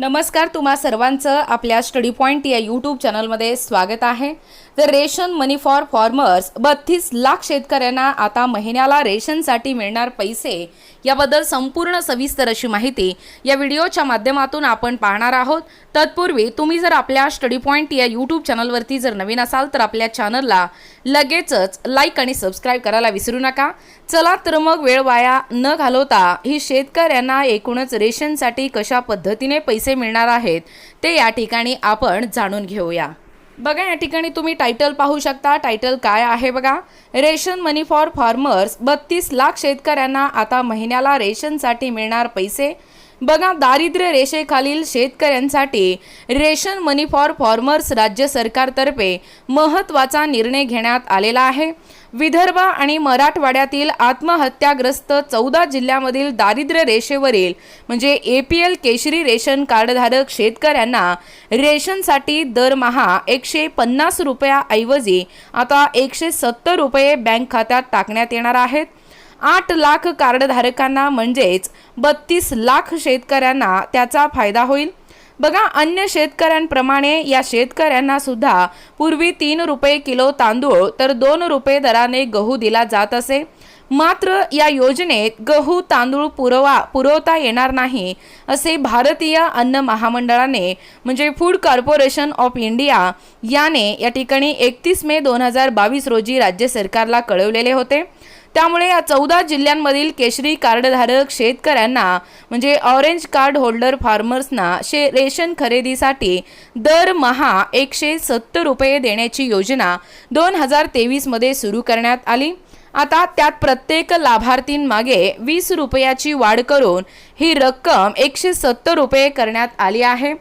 नमस्कार तुम्हा सर्वांचं आपल्या स्टडी पॉईंट या यूट्यूब चॅनलमध्ये स्वागत आहे. तर रेशन मनी फॉर फार्मर्स बत्तीस लाख शेतकऱ्यांना आता महिन्याला रेशनसाठी मिळणार पैसे याबद्दल संपूर्ण सविस्तर अशी माहिती या व्हिडिओच्या माध्यमातून आपण पाहणार आहोत. तत्पूर्वी तुम्ही जर आपल्या स्टडी पॉईंट या यूट्यूब चॅनलवरती जर नवीन असाल तर आपल्या चॅनलला लगेचच लाईक आणि सबस्क्राईब करायला विसरू नका. चला तर मग वेळ वाया न घालवता ही शेतकऱ्यांना एकूणच रेशनसाठी कशा पद्धतीने पैसे मिळणार आहेत ते या ठिकाणी आपण जाणून घेऊया. बघा या ठिकाणी तुम्ही टायटल पाहू शकता. टायटल काय आहे बघा? रेशन मनी फॉर फार्मर्स बत्तीस लाख शेतकऱ्यांना आता महिन्याला रेशनसाठी मिळणार पैसे. बघा दारिद्र्य रेषेखालील शेतकऱ्यांसाठी रेशन मनी फॉर फार्मर्स राज्य सरकारतर्फे महत्त्वाचा निर्णय घेण्यात आलेला आहे. विदर्भ आणि मराठवाड्यातील आत्महत्याग्रस्त चौदा जिल्ह्यामधील दारिद्र्य रेषेवरील म्हणजे ए पी एल केशरी रेशन कार्डधारक शेतकऱ्यांना रेशनसाठी दरमहा एकशे पन्नास रुपयाऐवजी आता एकशे सत्तर रुपये बँक खात्यात टाकण्यात येणार आहेत. आठ लाख कार्डधारकांना म्हणजेच बत्तीस लाख शेतकऱ्यांना त्याचा फायदा होईल. बघा अन्य शेतकऱ्यांप्रमाणे या शेतकऱ्यांना सुद्धा पूर्वी तीन रुपये किलो तांदूळ तर दोन रुपये दराने गहू दिला जात असे. मात्र या योजनेत गहू तांदूळ पुरवा पुरवता येणार नाही असे भारतीय अन्न महामंडळाने म्हणजे फूड कॉर्पोरेशन ऑफ इंडिया याने या ठिकाणी एकतीस मे दोन हजार बावीस रोजी राज्य सरकारला कळवलेले होते. त्यामुळे या चौदा जिल्ह्यांमधील केशरी कार्डधारक शेतकऱ्यांना म्हणजे ऑरेंज कार्ड होल्डर फार्मर्सना शे रेशन खरेदीसाठी दरमहा एकशे सत्तर रुपये देण्याची योजना दोन हजार तेवीसमध्ये सुरू करण्यात आली. आता त्यात प्रत्येक लाभार्थींमागे वीस रुपयाची वाढ करून ही रक्कम एकशे सत्तर रुपये करण्यात आली आहे.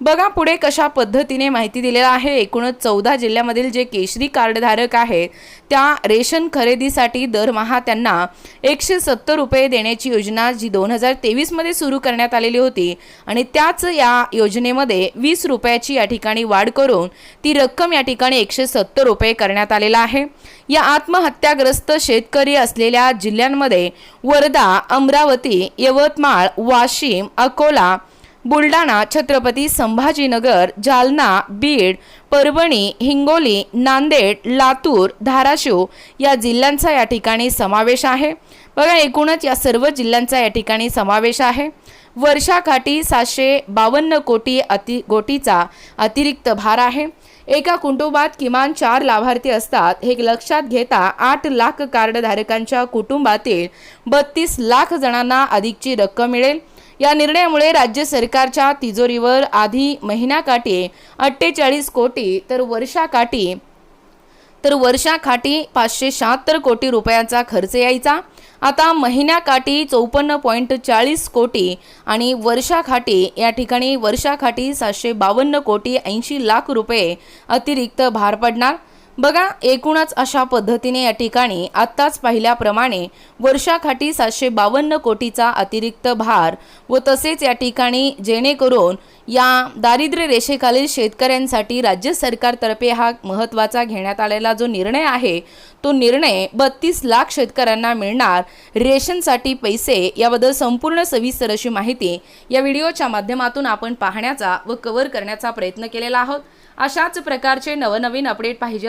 बघा पुढे कशा पद्धतीने माहिती दिलेलं आहे. एकूणच चौदा जिल्ह्यामधील जे केशरी कार्डधारक आहेत त्या रेशन खरेदीसाठी दरमहा त्यांना एकशे सत्तर रुपये देण्याची योजना जी दोन हजार तेवीसमध्ये सुरू करण्यात आलेली होती आणि त्याच या योजनेमध्ये वीस रुपयाची या ठिकाणी वाढ करून ती रक्कम या ठिकाणी एकशे सत्तर रुपये करण्यात आलेला आहे. या आत्महत्याग्रस्त शेतकरी असलेल्या जिल्ह्यांमध्ये वर्धा अमरावती यवतमाळ वाशिम अकोला बुलढाणा छत्रपती संभाजीनगर जालना बीड परभणी हिंगोली नांदेड लातूर धाराशिव या जिल्ह्यांचा या ठिकाणी समावेश आहे. बघा एकूणच या सर्व जिल्ह्यांचा या ठिकाणी समावेश आहे. वर्षाकाठी सातशे बावन्न कोटी अति कोटीचा अतिरिक्त भार आहे. एका कुटुंबात किमान चार लाभार्थी असतात. हे लक्षात घेता आठ लाख कार्डधारकांच्या कुटुंबातील बत्तीस लाख जणांना अधिकची रक्कम मिळेल. या निर्णयामुळे राज्य सरकारच्या तिजोरीवर आधी महिन्याकाठी अठ्ठेचाळीस कोटी तर वर्षाकाठी तर वर्षाकाठी पाचशे शहात्तर कोटी रुपयांचा खर्च यायचा. आता महिन्याकाठी चौपन्न पॉईंट चाळीस कोटी आणि वर्षाखाटी या ठिकाणी वर्षाखाटी सातशे बावन्न कोटी ऐंशी लाख रुपये अतिरिक्त भार पडणार. बघा एकूणच अशा पद्धतीने या ठिकाणी आत्ताच पाहिल्याप्रमाणे वर्षाखाटी सातशे बावन्न कोटीचा अतिरिक्त भार व तसेच या ठिकाणी जेणेकरून या दारिद्र्य रेषेखालील शेतकऱ्यांसाठी राज्य सरकारतर्फे हा महत्त्वाचा घेण्यात आलेला जो निर्णय आहे तो निर्णय बत्तीस लाख शेतकऱ्यांना मिळणार. रेशनसाठी पैसे याबद्दल संपूर्ण सविस्तर अशी माहिती या व्हिडिओच्या माध्यमातून आपण पाहण्याचा व कव्हर करण्याचा प्रयत्न केलेला आहोत. अशाच प्रकारचे नवनवीन अपडेट पाहिजे